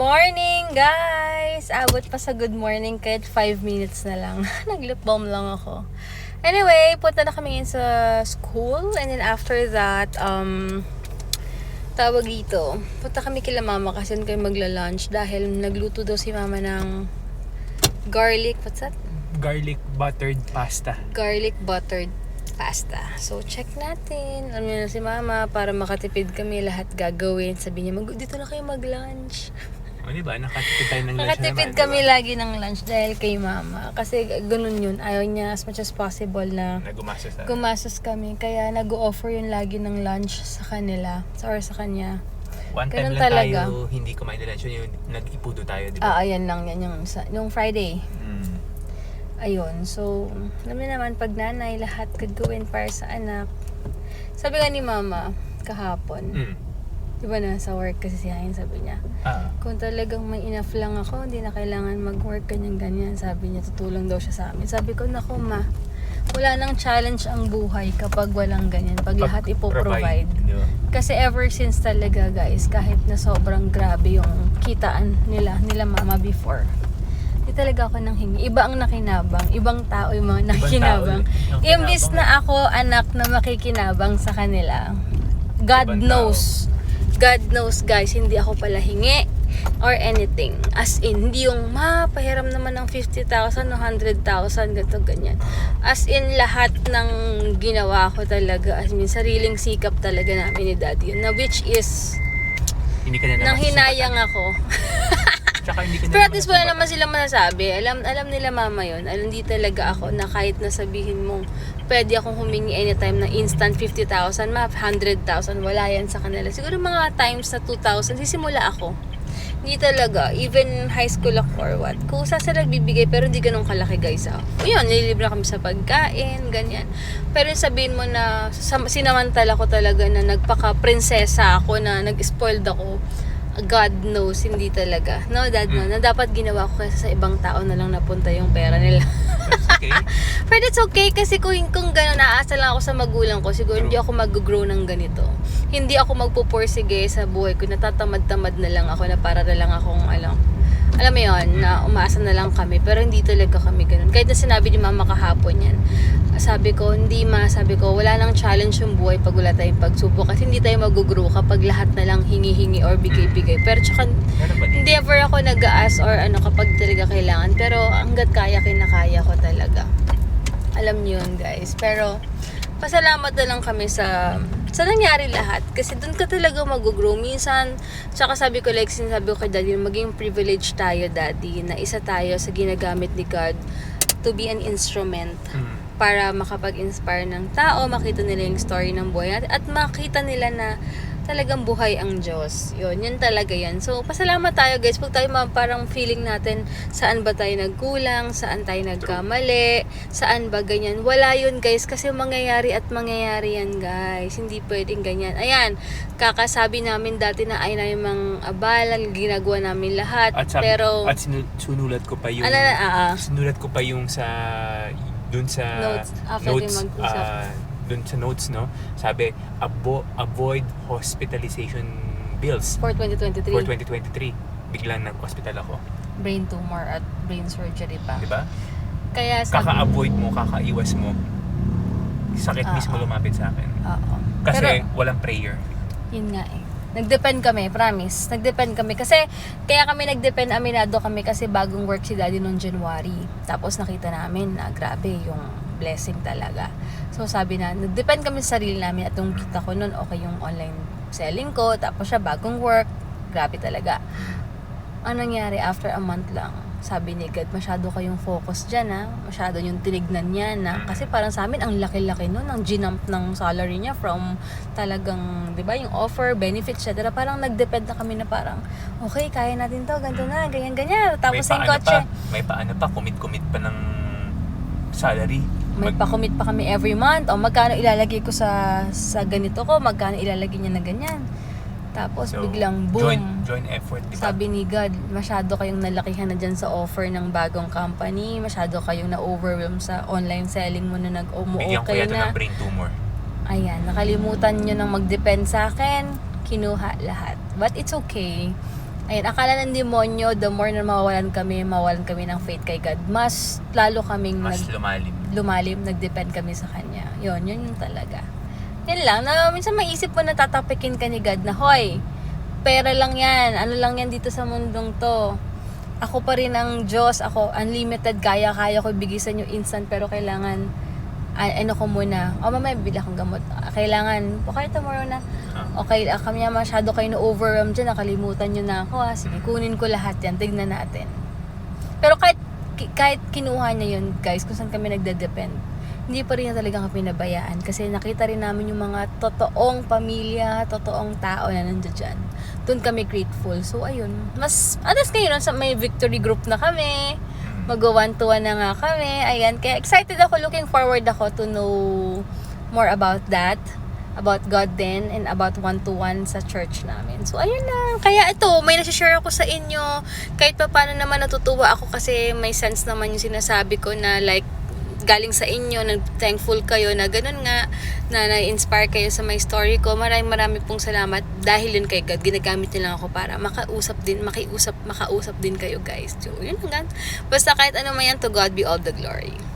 morning, guys! Abot pa sa good morning kahit 5 minutes na lang. Nag-lip balm lang ako. Anyway, punta na kami ngayon sa school. And then after that, um, tawag dito. Punta kami kila mama kasi doon kayo magla-lunch dahil nagluto daw si mama ng garlic, what's that? Garlic buttered pasta. garlic buttered pasta. So, check natin. Ano na si mama para makatipid kami lahat gagawin. Sabi niya, mag dito na kayo mag-lunch. O di ba? Nakatipid tayo ng lunch Makatipid naman, kami di ba? lagi ng lunch dahil kay mama. Kasi ganun yun. Ayaw niya as much as possible na Na gumastos kami. Kaya nag-offer yun lagi ng lunch sa kanila. Or sa kanya. One time ganun lang talaga. tayo hindi kumain ng lunch. Yun Yung nag-ipudo tayo, di ba? Ah, ayan lang. Yan yung, sa, yung Friday. Mm. Ayun. So, alam niyo naman, pag nanay, lahat gagawin para sa anak. Sabi nga ni mama, kahapon, Mm. Di ba na sa work kasi si Hayan sabi niya, Ah. kung talagang may enough lang ako, hindi na kailangan mag-work ganyan ganyan. Sabi niya, tutulong daw siya sa amin. Sabi ko, nako ma, wala nang challenge ang buhay kapag walang ganyan. Pag lahat ipoprovide. di ba? Kasi ever since talaga guys, kahit na sobrang grabe yung kitaan nila, nila mama before, di talaga ako nang hingi. Iba ang nakinabang. Ibang tao yung mga nakikinabang. yung Imbis kinabang. na ako anak na makikinabang sa kanila, God Ibang tao. God knows guys, hindi ako pala hingi or anything. As in, hindi yung ma, pahiram naman ng 50,000 o 100,000, ganito, ganyan. As in, lahat ng ginawa ko talaga, as in, sariling sikap talaga namin ni daddy yun. Na which is, Hindi ka na nang hinayang ako. Tsaka hindi na Pero at least wala naman sila masasabi. Alam, alam nila mama yun. Alam, hindi talaga ako na kahit na sabihin mong pwede akong humingi anytime ng instant 50,000, ma 100,000, wala yan sa kanila. Siguro mga times na 2,000, sisimula ako. Hindi talaga. Even high school ako or what. Kung sa nagbibigay, pero hindi ganun kalaki guys ah. Yun, nililibre kami sa pagkain, ganyan. Pero yung sabihin mo na sinamantala ko talaga na nagpaka-prinsesa ako, na nag-spoiled ako, God knows, hindi talaga. No, dad, no, Mm. na dapat ginawa ko kasi sa ibang tao na lang napunta yung pera nila. That's okay. But it's okay kasi kung, kung gano'n, naasa lang ako sa magulang ko, siguro hindi ako mag-grow ng ganito. Hindi ako magpuporsige sa buhay ko, natatamad-tamad na lang ako na para na lang akong, alam, alam mo yun, na umaasa na lang kami. Pero hindi talaga kami ganun. Kahit na sinabi ni mama kahapon yan, sabi ko, hindi ma, sabi ko, wala nang challenge yung buhay pag wala tayong pagsubok. Kasi hindi tayo mag-grow kapag lahat na lang hingi-hingi or bigay-bigay. Pero tsaka, Meron ba din? hindi ever ako nag-aas or ano kapag talaga kailangan. Pero hanggat kaya, kinakaya ko talaga. Alam niyo yun, guys. Pero, pasalamat na lang kami sa sa nangyari lahat. Kasi doon ka talaga mag-grow. Minsan, tsaka sabi ko, like, sinasabi ko kay daddy, maging privilege tayo, daddy, na isa tayo sa ginagamit ni God to be an instrument Mm. para makapag-inspire ng tao, makita nila yung story ng buhay natin, at makita nila na talagang buhay ang Diyos. Yun, yun talaga yan. So, pasalamat tayo guys. Pag tayo ma- parang feeling natin, saan ba tayo nagkulang, saan tayo nagkamali, saan ba ganyan. Wala yun guys, kasi mangyayari at mangyayari yan guys. Hindi pwedeng ganyan. Ayan, kakasabi namin dati na ay namin mang abalan, ginagawa namin lahat. At, sabi, pero, at sinu- sunulat ko pa yung ano na, ah, ah. sinulat ko pa yung sa dun sa Notes, after notes, mag-usap. ah, dun sa notes no sabi abo, avoid hospitalization bills for 2023. for 2023 biglang nag-hospital ako brain tumor at brain surgery pa. di ba Kaya sabi, kaka-avoid mo kakaiwas mo sakit Ah, mismo ah. lumapit sa akin Oo. kasi Pero, walang prayer yun nga eh. Nag-depend kami, promise. Nag-depend kami. Kasi, kaya kami nag-depend, aminado kami kasi bagong work si daddy noong January. Tapos nakita namin na grabe yung blessing talaga. So sabi na, nag-depend kami sa sarili namin at yung kita ko noon, okay yung online selling ko. Tapos siya bagong work. Grabe talaga. Ang nangyari after a month lang, sabi ni God, masyado kayong focus dyan ha. Masyado yung tinignan niya na. Kasi parang sa amin, ang laki-laki nun, ang ginump ng salary niya from talagang, di ba, yung offer, benefits, etc. Parang nag-depend na kami na parang, okay, kaya natin to, ganito na, ganyan-ganyan. Tapos may yung kotse, pa may paano pa commit-commit pa ng salary may pa-commit pa kami every month. O magkano ilalagay ko sa sa ganito ko, magkano ilalagay niya na ganyan. Tapos So, biglang boom. joint, joint effort di ba Sabi ni God, masyado kayong nalakihan na dyan sa offer ng bagong company, masyado kayong na-overwhelm sa online selling mo na bigyan ko nag-umu-okay yata na. ng brain tumor Ayan, nakalimutan nyo nang mag-depend sa akin, kinuha lahat. But it's okay. Ayan, akala ng demonyo, the more na mawawalan kami, mawawalan kami ng faith kay God, mas lalo kaming Mas nag, lumalim. lumalim, nag-depend kami sa Kanya. Yun, yun yung talaga. Yan lang, na minsan maisip mo na tatapikin ka ni God na, Hoy, pera lang yan, ano lang yan dito sa mundong to. Ako pa rin ang Diyos, ako unlimited, kaya-kaya ko ibigay sa inyo instant, pero kailangan, ano ko muna, o mamaya bibili akong gamot. Ah, Kailangan, okay tomorrow na, Ah. okay, ah, kami masyado kayo na-overwhelm dyan, nakalimutan nyo na ako ha, sige, kunin ko lahat yan, tignan natin. Pero kahit, kahit kinuha niya yun, guys, kung saan kami nagde-depend, hindi pa rin niya talaga kami pinabayaan kasi nakita rin namin yung mga totoong pamilya, totoong tao na nandiyan dyan. Doon kami grateful. So, ayun. Mas, alas ngayon, sa may victory group na kami. Mag one to one na nga kami. Ayan. Kaya excited ako. Looking forward ako to know more about that. About God din and about one-to-one sa church namin. So, ayun lang. Kaya ito, may nasi-share ako sa inyo. Kahit pa paano naman natutuwa ako kasi may sense naman yung sinasabi ko na like, galing sa inyo, nag-thankful kayo na ganun nga, na na-inspire kayo sa my story ko. Maraming maraming pong salamat dahil yun kay God. Ginagamit niya lang ako para makausap din, makiusap, makausap din kayo guys. So, yun lang. Basta kahit ano man yan, to God be all the glory.